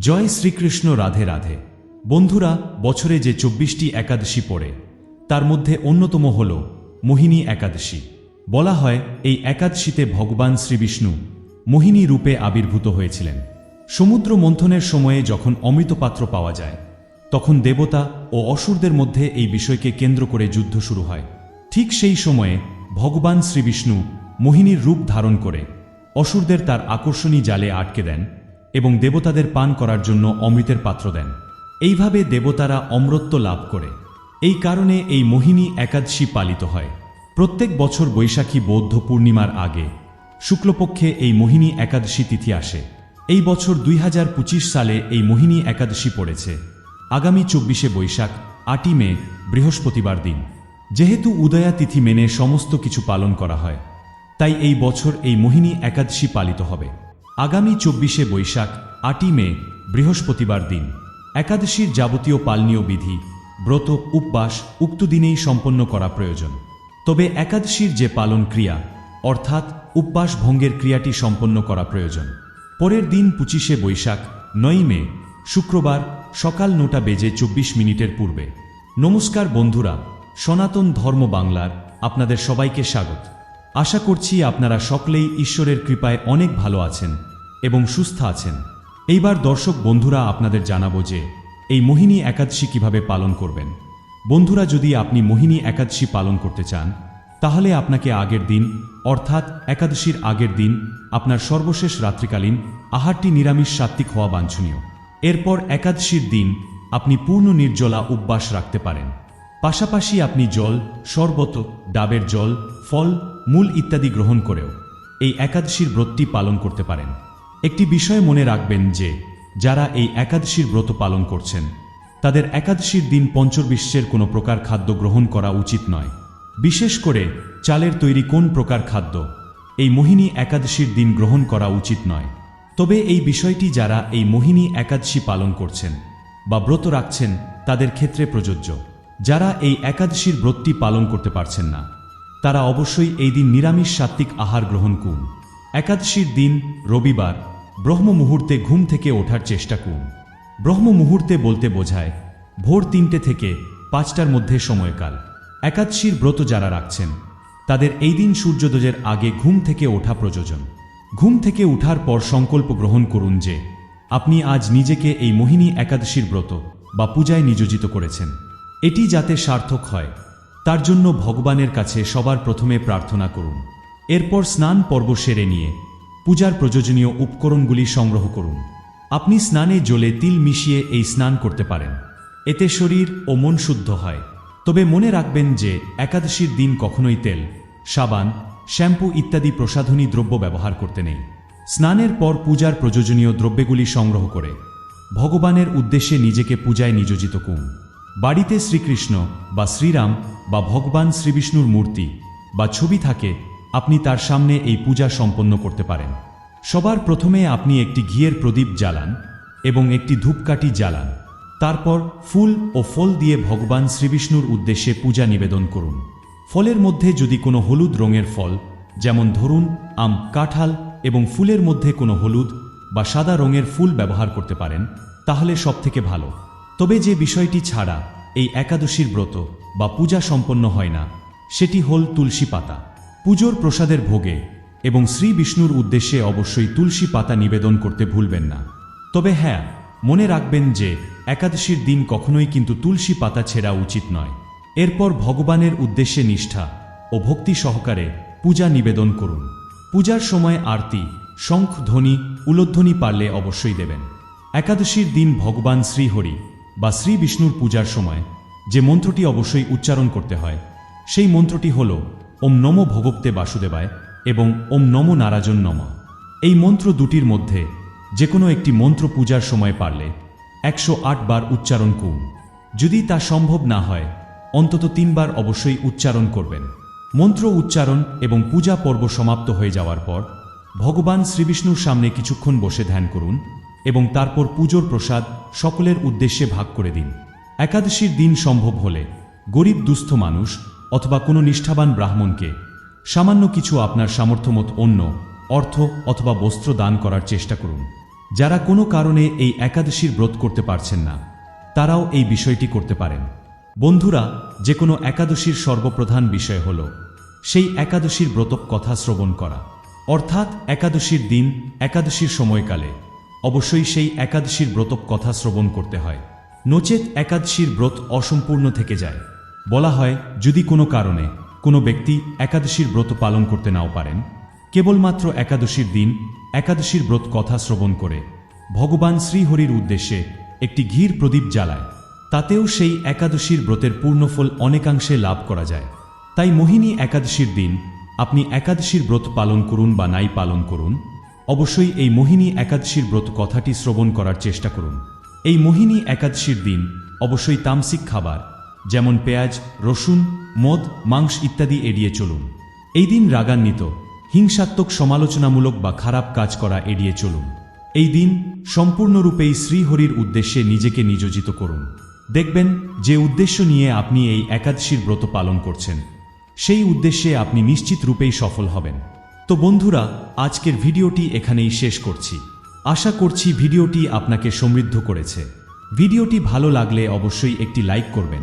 জয় শ্রীকৃষ্ণ, রাধে রাধে। বন্ধুরা, বছরে যে চব্বিশটি একাদশী পড়ে, তার মধ্যে অন্যতম হল মোহিনী একাদশী। বলা হয়, এই একাদশীতে ভগবান শ্রীবিষ্ণু মোহিনী রূপে আবির্ভূত হয়েছিলেন। সমুদ্র মন্থনের সময়ে যখন অমৃত পাত্র পাওয়া যায়, তখন দেবতা ও অসুরদের মধ্যে এই বিষয়কে কেন্দ্র করে যুদ্ধ শুরু হয়। ঠিক সেই সময়ে ভগবান শ্রীবিষ্ণু মোহিনীর রূপ ধারণ করে অসুরদের তার আকর্ষণী জালে আটকে দেন এবং দেবতাদের পান করার জন্য অমৃতের পাত্র দেন। এইভাবে দেবতারা অমরত্ব লাভ করে। এই কারণে এই মোহিনী একাদশী পালিত হয়। প্রত্যেক বছর বৈশাখী বৌদ্ধ পূর্ণিমার আগে শুক্লপক্ষে এই মোহিনী একাদশী তিথি আসে। এই বছর দুই হাজার পঁচিশ সালে এই মোহিনী একাদশী পড়েছে। আগামী চব্বিশে বৈশাখ, আটই মে, বৃহস্পতিবার দিন। যেহেতু উদয়া তিথি মেনে সমস্ত কিছু পালন করা হয়, তাই এই বছর এই মোহিনী একাদশী পালিত হবে। আগামী চব্বিশে বৈশাখ, আটই মে, বৃহস্পতিবার দিন। একাদশীর যাবতীয় পালনীয় বিধি, ব্রত, উপবাস উক্ত দিনেই সম্পন্ন করা প্রয়োজন। তবে একাদশীর যে পালন ক্রিয়া, অর্থাৎ উপবাস ভঙ্গের ক্রিয়াটি সম্পন্ন করা প্রয়োজন। পরের দিন পঁচিশে বৈশাখ নয় মে, শুক্রবার সকাল নটা বেজে চব্বিশ মিনিটের পূর্বে। নমস্কার বন্ধুরা, সনাতন ধর্ম বাংলার আপনাদের সবাইকে স্বাগত। আশা করছি আপনারা সকলেই ঈশ্বরের কৃপায় অনেক ভালো আছেন। এবং সুস্থ আছেন। এইবার দর্শক বন্ধুরা আপনাদের জানাব যে, এই মোহিনী একাদশী কীভাবে পালন করবেন। বন্ধুরা, যদি আপনি মোহিনী একাদশী পালন করতে চান, তাহলে আপনাকে আগের দিন, অর্থাৎ একাদশীর আগের দিন, আপনার সর্বশেষ রাত্রিকালীন আহারটি নিরামিষ সাত্ত্বিক হওয়া বাঞ্ছনীয়। এরপর একাদশীর দিন আপনি পূর্ণ নির্জলা উপবাস রাখতে পারেন। পাশাপাশি আপনি জল, শরবত, ডাবের জল, ফল, মূল ইত্যাদি গ্রহণ করেও এই একাদশীর ব্রতটি পালন করতে পারেন। একটি বিষয় মনে রাখবেন যে, যারা এই একাদশীর ব্রত পালন করছেন, তাদের একাদশীর দিন পঞ্চবিশ্বের কোনো প্রকার খাদ্য গ্রহণ করা উচিত নয়। বিশেষ করে, চালের তৈরি কোন প্রকার খাদ্য, এই মোহিনী একাদশীর দিন গ্রহণ করা উচিত নয়। তবে এই বিষয়টি যারা এই মোহিনী একাদশী পালন করছেন, বা ব্রত রাখছেন, তাদের ক্ষেত্রে প্রযোজ্য। যারা এই একাদশীর ব্রতটি পালন করতে পারছেন না, তারা অবশ্যই এই দিন নিরামিষ সাত্ত্বিক আহার গ্রহণ করুন। একাদশীর দিন রবিবার ব্রহ্ম মুহূর্তে ঘুম থেকে ওঠার চেষ্টা করুন। ব্রহ্ম মুহূর্তে বলতে বোঝায়, ভোর তিনটে থেকে পাঁচটার মধ্যে সময়কাল। একাদশীর ব্রত যারা রাখছেন, তাদের এই দিন সূর্যোদয়ের আগে ঘুম থেকে ওঠা প্রযোজন। ঘুম থেকে উঠার পর সংকল্প গ্রহণ করুন যে, আপনি আজ নিজেকে এই মোহিনী একাদশীর ব্রত বা পূজায় নিয়োজিত করেছেন। এটি যাতে সার্থক হয়, তার জন্য ভগবানের কাছে সবার প্রথমে প্রার্থনা করুন। এরপর স্নান পর্ব সেরে নিয়ে পূজার প্রয়োজনীয় উপকরণগুলি সংগ্রহ করুন। আপনি স্নানে জলে তিল মিশিয়ে এই স্নান করতে পারেন। এতে শরীর ও মন শুদ্ধ হয়। তবে মনে রাখবেন যে একাদশীর দিন কখনোই তেল, সাবান, শ্যাম্পু ইত্যাদি প্রসাধনী দ্রব্য ব্যবহার করতে নেই। স্নানের পর পূজার প্রয়োজনীয় দ্রব্যগুলি সংগ্রহ করে। ভগবানের উদ্দেশ্যে নিজেকে পূজায় নিয়োজিত করুন। বাড়িতে শ্রীকৃষ্ণ বা শ্রীরাম বা ভগবান শ্রীবিষ্ণুর মূর্তি বা ছবি থাকে আপনি তার সামনে এই পূজা সম্পন্ন করতে পারেন। সবার প্রথমে আপনি একটি ঘিয়ের প্রদীপ জ্বালান এবং একটি ধূপকাঠি জ্বালান। তারপর ফুল ও ফল দিয়ে ভগবান শ্রীবিষ্ণুর উদ্দেশ্যে পূজা নিবেদন করুন। ফলের মধ্যে যদি কোনো হলুদ রঙের ফল, যেমন ধরুন আম, কাঁঠাল এবং ফুলের মধ্যে কোনো হলুদ বা সাদা রঙের ফুল ব্যবহার করতে পারেন, তাহলে সবথেকে ভালো। তবে যে বিষয়টি ছাড়া এই একাদশীর ব্রত বা পূজা সম্পন্ন হয় না, সেটি হল তুলসী পাতা। পুজোর প্রসাদের ভোগে এবং শ্রী বিষ্ণুর উদ্দেশ্যে অবশ্যই তুলসী পাতা নিবেদন করতে ভুলবেন না। তবে হ্যাঁ মনে রাখবেন যে একাদশীর দিন কখনোই কিন্তু তুলসী পাতা ছেঁড়া উচিত নয়। এরপর ভগবানের উদ্দেশ্যে নিষ্ঠা ও ভক্তি সহকারে পূজা নিবেদন করুন। পূজার সময় আরতি, শঙ্খ ধ্বনি, উলোধ্বনি পারলে অবশ্যই দেবেন। একাদশীর দিন ভগবান শ্রীহরি বা শ্রী বিষ্ণুর পূজার সময় যে মন্ত্রটি অবশ্যই উচ্চারণ করতে হয়, সেই মন্ত্রটি হল ওম নম ভগবতে বাসুদেবায় এবং ওম নম নারাজন নম। এই মন্ত্র দুটির মধ্যে যে কোনো একটি মন্ত্র পূজার সময় পারলে একশো আট বার উচ্চারণ করুন। যদি তা সম্ভব না হয়, অন্তত তিনবার অবশ্যই উচ্চারণ করবেন। মন্ত্র উচ্চারণ এবং পূজা পর্ব সমাপ্ত হয়ে যাওয়ার পর ভগবান শ্রীবিষ্ণুর সামনে কিছুক্ষণ বসে ধ্যান করুন এবং তারপর পুজোর প্রসাদ সকলের উদ্দেশ্যে ভাগ করে দিন। একাদশীর দিন সম্ভব হলে গরিব দুস্থ মানুষ অথবা কোনো নিষ্ঠাবান ব্রাহ্মণকে। সামান্য কিছু আপনার সামর্থ্যমত অন্য অর্থ অথবা বস্ত্র দান করার চেষ্টা করুন। যারা কোনো কারণে এই একাদশীর ব্রত করতে পারছেন না, তারাও এই বিষয়টি করতে পারেন। বন্ধুরা, যে কোনো একাদশীর সর্বপ্রধান বিষয় হল সেই একাদশীর ব্রত কথা শ্রবণ করা। অর্থাৎ একাদশীর দিন, একাদশীর সময়কালে অবশ্যই সেই একাদশীর ব্রত কথা শ্রবণ করতে হয়। নচেত একাদশীর ব্রত অসম্পূর্ণ থেকে যায়। বলা হয়, যদি কোনো কারণে কোনো ব্যক্তি একাদশীর ব্রত পালন করতে নাও পারেন, কেবলমাত্র একাদশীর দিন একাদশীর ব্রত কথা শ্রবণ করে ভগবান শ্রীহরির উদ্দেশ্যে একটি ঘির প্রদীপ জ্বালায়, তাতেও সেই একাদশীর ব্রতের পূর্ণফল অনেকাংশে লাভ করা যায়। তাই মোহিনী একাদশীর দিন আপনি একাদশীর ব্রত পালন করুন বা নাই পালন করুন, অবশ্যই এই মোহিনী একাদশীর ব্রত কথাটি শ্রবণ করার চেষ্টা করুন। এই মোহিনী একাদশীর দিন অবশ্যই তামসিক খাবার যেমন পেঁয়াজ, রসুন, মদ, মাংস ইত্যাদি এড়িয়ে চলুন। এই দিন রাগান্বিত, হিংসাত্মক সমালোচনামূলক বা খারাপ কাজ করা এড়িয়ে চলুন। এই দিন সম্পূর্ণরূপেই শ্রীহরির উদ্দেশ্যে নিজেকে নিয়োজিত করুন। দেখবেন যে উদ্দেশ্য নিয়ে আপনি এই একাদশীর ব্রত পালন করছেন, সেই উদ্দেশ্যে আপনি নিশ্চিত রূপেই সফল হবেন। তো বন্ধুরা, আজকের ভিডিওটি এখানেই শেষ করছি। আশা করছি ভিডিওটি আপনাকে সমৃদ্ধ করেছে। ভিডিওটি ভালো লাগলে অবশ্যই একটি লাইক করবেন